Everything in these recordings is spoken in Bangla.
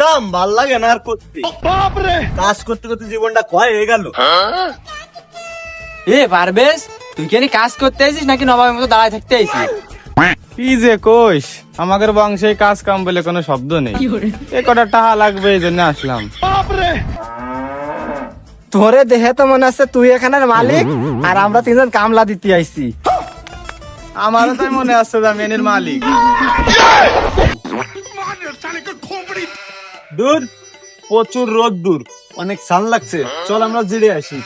কাম ভালো লাগে না আর করতে। কাজ করতে করতে জীবনটা কয় হয়ে গেল। এ পারবেশ তুই কি এনে কাজ করতে আইছিস নাকি নবাবের মতো দাঁড়ায় থাকতে আইছিস? কি যে কোষ আমাদের বংশে কাজ কাম বলে কোনো শব্দ নেই। এ কটা টাকা লাগবে এই জন্য আসলাম। তোরে দেহে তো মনে হচ্ছে তুই এখানের মালিক আর আমরা তিনজন কামলা দিতে আইছি। আমারও তাই মনে আসছে যে আমি এনের মালিক। দূর প্রচুর রোদ দূর। অনেক সান লাগছে। চল আমরা জিরে আসি।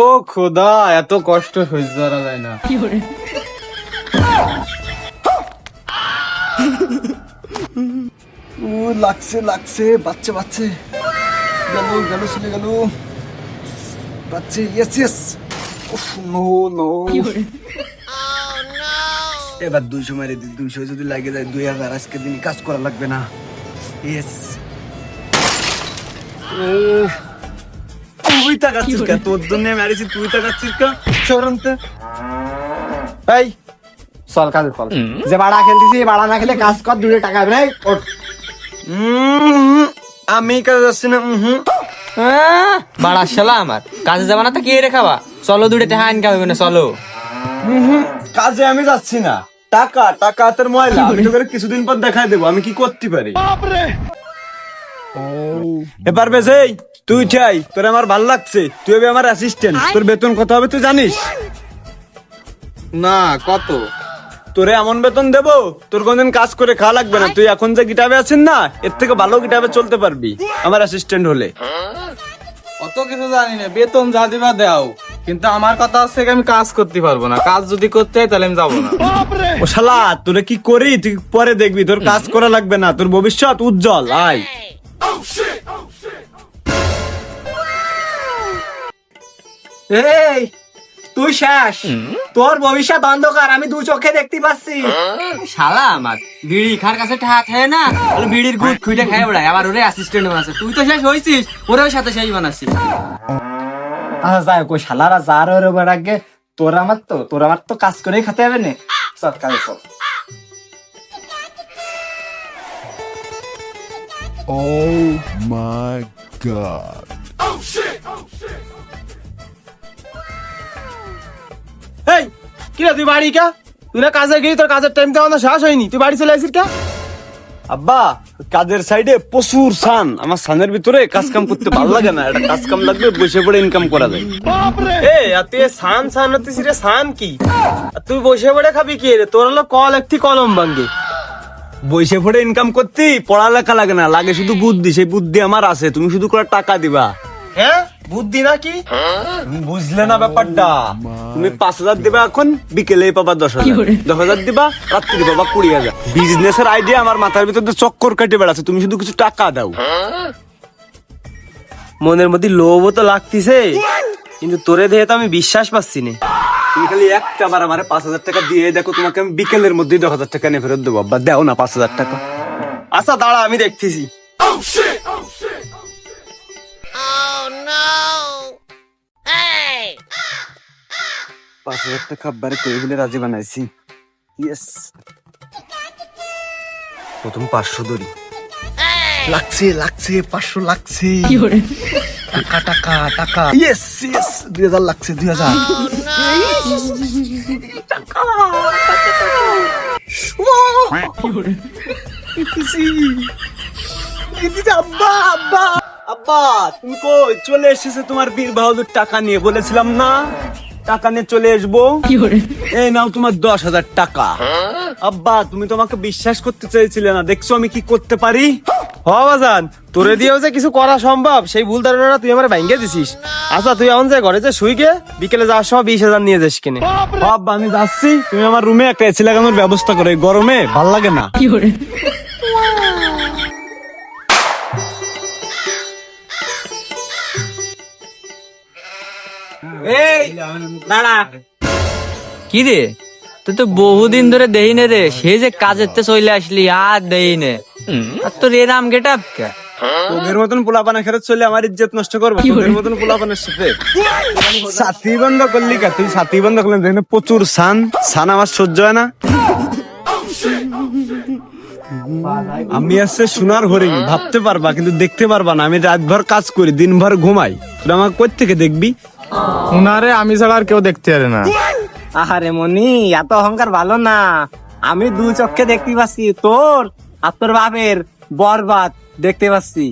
ও খোদা এত কষ্ট সহ্য করা যায় না। ও লাগছে লাগছে বাচ্চা বাচ্চা। গেল গেল চলে গেল। বাচ্চা ইয়েস ইয়েস নো নো এবার দুইশো মেরে দিই দুইশো যদি লাগে যায় দুই হাজার আজকে দিনই কাজ করা লাগবে না। ইয়েস তুই তাকাচ্ছিস কা তোর জন্য মেরেছি তুই তাকাচ্ছিস কা? সরন্তে এই। চল কাজে যে বাড়া খেলতেছি বাড়া না খেলে কাজ কর দূরে টাকা হবে আমি কাজ যাচ্ছি না উম বাড়া শালা আমার। কাজে যাবা না তো কে রে খাবা? চলো দুটো টাকা ইনকাম হবে না চলো। কাজে আমি যাচ্ছি না। টাকা টাকা হাতের ময়লা আমি তোকে কিছুদিন পর দেখাই দেবো আমি কি করতে পারি? এবার বেশ এই তুই চাই তোর আমার ভালো লাগছে তুই হবে আমার অ্যাসিস্ট্যান্ট তোর বেতন কত হবে তুই জানিস? না কত? তোরে এমন বেতন দেবো তোর কোনদিন কাজ করে খাওয়া লাগবে না তুই এখন যে গিটাবে আছিস না এর থেকে ভালো গিটাবে চলতে পারবি আমার অ্যাসিস্ট্যান্ট হলে। অত কিছু জানি না বেতন যা দিবা দাও। কিন্তু আমার কথা হচ্ছে আমি কাজ করতে পারব না। কাজ যদি করতে হয় তাহলে আমি যাব না। ও শালা তোরে কি করি? তুই পরে দেখবি তোর কাজ করা লাগবে না তোর ভবিষ্যৎ উজ্জ্বল আয়। এই তুই শেষ। তোর ভবিষ্যৎ অন্ধকার আমি দু চোখে দেখতে পাচ্ছি। শালা আমার বিড়ি খার কাছে টাকা খায় না? ওরে বিড়ির গুড় খুঁটে খায় বেড়ায় আবার ওরে অ্যাসিস্ট্যান্ট বানাচ্ছে তুই তো শেষ হয়েছিস ওরেও সাথে শেষ বানাচ্ছিস। আচ্ছা যাই হোক ওই শালারা যার ওর ওবার আগে তোর আমার তো তোর আমার তো কাজ করেই খেতে হবে না। চল কাজে চল। এই কি রে তুই বাড়ি কা? তুই না কাজে গেলি তোর কাজের টাইম তো আমাদের শেষ হয়নি। তুই বাড়ি চলে আসিস কা? আব্বা কাজের সাইডে প্রচুর সান। আমার সানের ভিতরে কাজ কাম করতে ভালো লাগে না একটা কাজ কাম লাগবে বসে পড়ে ইনকাম করা যায়। এ আর তুই সান সান হতিস রে সান কি? তুই বসে পড়ে খাবি কি রে? তোর হলো কল একটি কলম ভাঙ্গি। বসে পড়ে ইনকাম করতি পড়ালেখা লাগে না লাগে শুধু বুদ্ধি সেই বুদ্ধি আমার আছে তুমি শুধু করে টাকা দিবা। হ্যাঁ? বুদ্ধি নাকি? তুমি বুঝলে না ব্যাপারটা। তুমি পাঁচ হাজার দিবা এখন বিকেলে পাবা দশ হাজার। দশ হাজার দিবা রাত্রি পাবা কুড়ি হাজার। বিজনেসের আইডিয়া আমার মাথার ভিতর চক্কর কেটে বেড়াচ্ছে তুমি শুধু কিছু টাকা দাও। মনের মধ্যে লোভও তো লাগতিছে কিন্তু তোরে দেহে তো আমি বিশ্বাস পাচ্ছি না। তুমি খালি একটা বার আমার পাঁচ হাজার টাকা দিয়ে দেখো তোমাকে আমি বিকেলের মধ্যেই দশ হাজার টাকা নিয়ে ফেরত দেবো। আব্বা দেও না পাঁচ হাজার টাকা। আচ্ছা দাঁড়া আমি দেখতেছি। পাঁচ হাজার টাকা বারে করে বলে রাজি বানাইছি। ইয়েস প্রথম পাঁচশো দড়ি। লাগছে লাগছে পাঁচশো লাগছে। টাকা টাকা টাকা। ইয়েস ইয়েস দুই হাজার লাগছে দুই হাজার। আব্বা আব্বা। আব্বা তুমি কই? চলে এসেছে তোমার বীর বাহাদুর টাকা নিয়ে। বলেছিলাম না টাকা নিয়ে চলে আসব। এই নাও তোমার দশ হাজার টাকা। আব্বা তুমি তোমাকে বিশ্বাস করতে চাইছিলে না। দেখছ আমি কি করতে পারি? হ বাজান তোরে দিয়েও যে কিছু করা সম্ভব সেই ভুল ধারণাটা তুই আমার ভাঙ্গে দিছিস। আচ্ছা তুই এখন যে ঘরে যে শুই গে বিকেলে যাওয়ার সময় বিশ হাজার নিয়ে যাস কিনে। আব্বা আমি যাচ্ছি। তুমি আমার রুমে একটা এসি লাগানোর ব্যবস্থা করে। গরমে ভালো লাগে না। দাঁড়া। কি রে? তুই তো বহুদিন ধরে দেই নে রে। সে যে কাজের তে চলে আসলি আর দেই নে। আর তোর এরাম গেট আপ কে? তোদের মতন পোলাপানা খেতে চলে আমার ইজ্জত নষ্ট করব। তোদের মতন পোলাপানের সাথে? সাথী বন্ধ করলি কা? তুই সাথী বন্ধ করলি দেখলে প্রচুর সান। সান আমার সহ্য হয় না। আমি আসছে সোনার হরিণ। ভাবতে পারবা কিন্তু দেখতে পারবা না। আমি রাতভর কাজ করি দিনভর ঘুমাই। তুই আমাকে কই থেকে দেখবি? উনারে আমি ছাড়া আর কেউ দেখতে পারে না। আহারে মনি এত অহংকার ভালো না। আমি দু চক্ষে দেখতে পাচ্ছি তোর আর তোর বাপের বরবাদ দেখতে পাচ্ছি।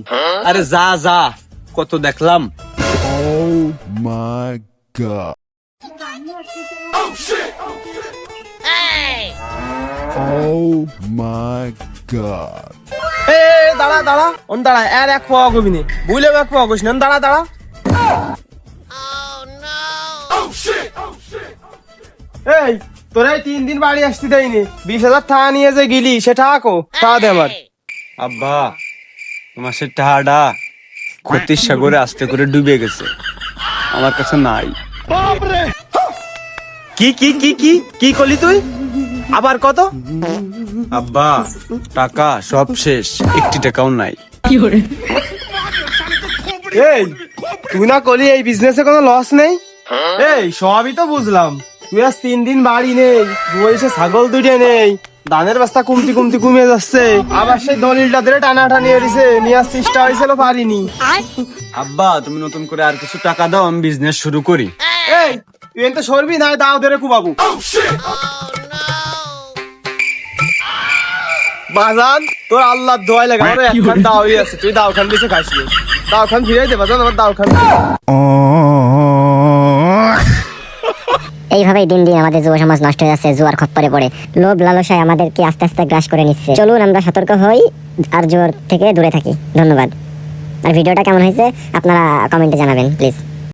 আরে যা যা কত দেখলাম। my god. এ দাঁড়া দাঁড়া অন দাঁড়া আর এক পাওয়া এক পাওয়া দাঁড়া দাঁড়া। এই তোরা এই তিন দিন বাড়ি আসতে দেয়নি। বিশ হাজার টাকা নিয়ে যে গিলি সে টাকা তা দে আমার। আব্বা তোমার সে টাহাডা ক্ষতির সাগরে আস্তে করে ডুবে গেছে। আমার কাছে নাই। কি কি কি কি কি করলি তুই? আবার কত? আব্বা টাকা সব শেষ একটি টাকাও নাই। এই তুই না করলি এই বিজনেসে কোনো লস নেই? এই সবই তো বুঝলাম। তুই আজ তিন দিন বাড়ি নেই বলছে ছাগল দুইটা নেই ধানের বস্তা কমতি কমতি কমে যাচ্ছে। আবার সেই দলিলটা ধরে টানা টানি এসেছে নিয়ে আসতে চেষ্টা হয়েছিল পারিনি। আব্বা তুমি নতুন করে আর কিছু টাকা দাও আমি বিজনেস শুরু করি। এই তুই এনতে সরবি না দাও ধরে কুবাবু। বাজান তোর আল্লাহ দোয়াই লাগে আমার একখান দাওই আছে তুই দাও খান বেশি খাইছিস। দাও খান ফিরাই দে বাজান আমার দাও এইভাবেই দিন দিন আমাদের যুব সমাজ নষ্ট হয়ে যাচ্ছে, জুয়ার খপ্পরে পড়ে। লোভ লালসায় আমাদেরকে আস্তে আস্তে গ্রাস করে নিচ্ছে। চলুন আমরা সতর্ক হই আর জুয়ার থেকে দূরে থাকি। ধন্যবাদ। আর ভিডিওটা কেমন হয়েছে আপনারা কমেন্টে জানাবেন প্লিজ